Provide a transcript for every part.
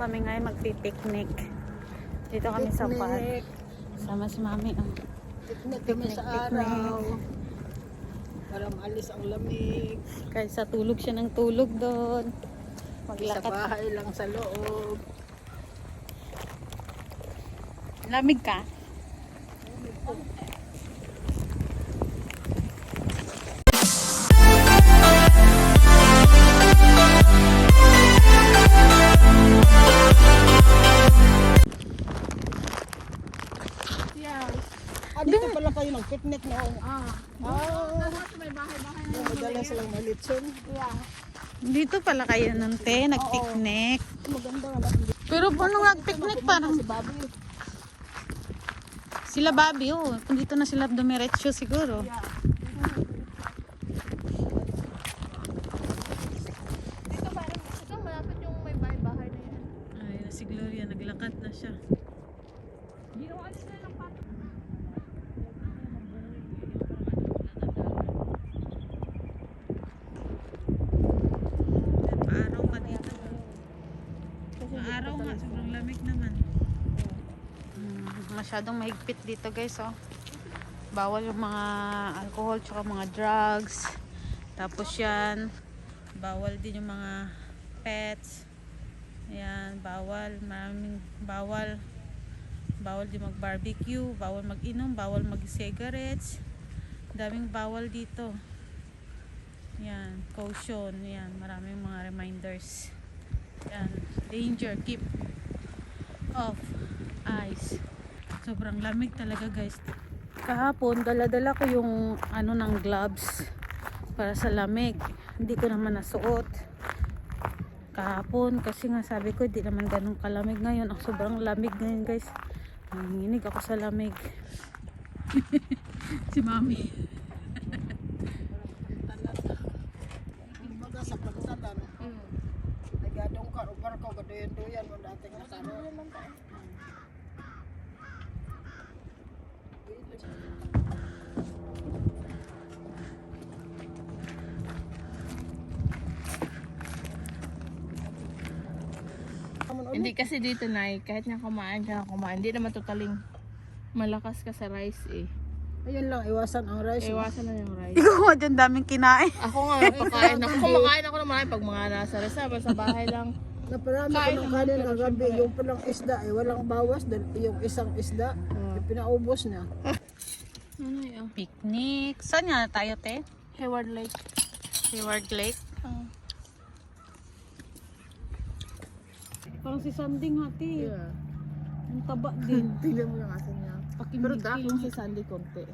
kami ngayon magpipiknik. Dito kami sa park. Sama si mami. Oh. Picnic kami sa Picnic, araw. Para maalis ang lamig. Kahit sa tulog siya ng tulog doon. Sa Maglakad. bahay lang sa loob. Lamig ka? Ah, dito pala kayo nag-picnic noon. Ah. Ah. May bahay-bahay na. May dala silang malitsyon. Yeah. Dito pala kayo nun, te. Nagpiknik. Maganda nga lang. Pero paano nagpiknik parang Si Bobby. sila Bobby, oh. Kung dito na sila dumiretso siguro. Dito parang ito malapit yung may bahay-bahay na yan. Ay, si Gloria, naglakad na siya. Ginawa nila ng pato. Paaraw pa dito. Paaraw nga, sobrang lamig naman. Hmm, masyadong mahigpit dito guys, oh. Bawal yung mga alcohol tsaka mga drugs. Tapos yan, bawal din yung mga pets. Ayan, bawal. Maraming bawal. Bawal din mag-barbecue, bawal mag-inom, bawal mag-cigarettes. Daming bawal dito. Yan, caution, yan, maraming mga reminders. Yan, danger, keep off ice. Sobrang lamig talaga guys. Kahapon, dala-dala ko yung ano ng gloves para sa lamig. Hindi ko naman nasuot. Kahapon, kasi nga sabi ko, hindi naman ganun kalamig ngayon. Ang sobrang lamig ngayon guys. Nanginginig ako sa lamig. si mami. Sa pagtatan. Nagadong ka, ubar ko, gadoyan-doyan mo dating nasaro. Hindi kasi dito na kahit nga kumain ka na kumain, hindi naman totaling malakas ka sa rice eh. Ayun lang, iwasan ang rice. Iwasan na yung rice. Ikaw nga dyan daming kinain. Ako nga, pagkain ako. Kumakain ako naman pag mga nasa reserva sa bahay lang. Naparami ko ng kanin kagabi, yung palang isda, eh, walang bawas, dahil yung isang isda, Oh. eh, pinaubos na. Ano yun? Picnic. Saan nga tayo, te? Hayward Lake. Hayward Lake. Ah. Parang si Sanding hati. Yeah. Ang taba din. Tignan mo yung asin niya. Pero yung si Sandy konti.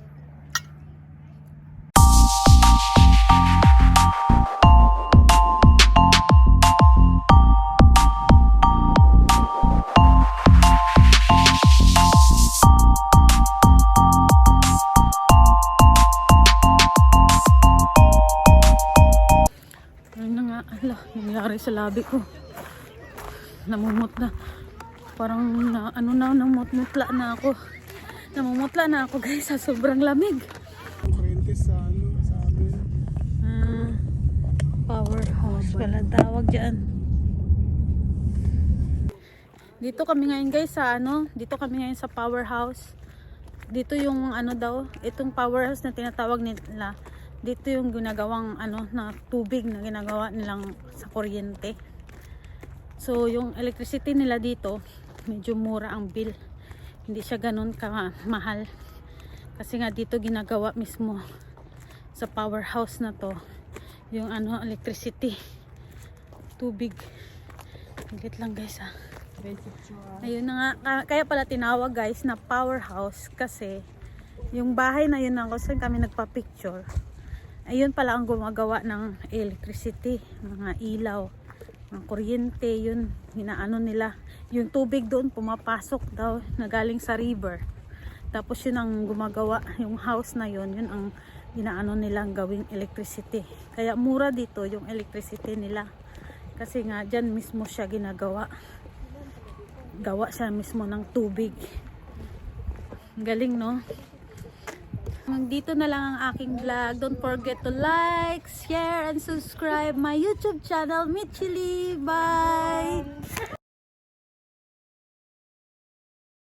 Nangyari sa labi ko. Namumut na. Parang na, ano na, namumutla na ako. Namumutla na ako guys sa sobrang lamig. Kurente sa ano, sa amin. Ah, powerhouse pala tawag dyan. Dito kami ngayon guys sa ano, dito kami ngayon sa powerhouse. Dito yung ano daw, itong powerhouse na tinatawag nila. Dito yung ginagawang ano na tubig na ginagawa nilang sa kuryente. So yung electricity nila dito, medyo mura ang bill. Hindi siya ganun ka mahal. Kasi nga dito ginagawa mismo sa powerhouse na to yung ano electricity tubig Higit lang guys ha ayun na nga ka- kaya pala tinawag guys na powerhouse kasi yung bahay na yun na saan kami nagpa-picture ayun pala ang gumagawa ng electricity mga ilaw mga kuryente yun hinaano nila yung tubig doon pumapasok daw na galing sa river tapos yun ang gumagawa, yung house na yun, yun ang inaano nilang gawing electricity. Kaya mura dito yung electricity nila. Kasi nga dyan mismo siya ginagawa. Gawa siya mismo ng tubig. Galing no? Dito na lang ang aking vlog. Don't forget to like, share, and subscribe my YouTube channel, Michili. Bye!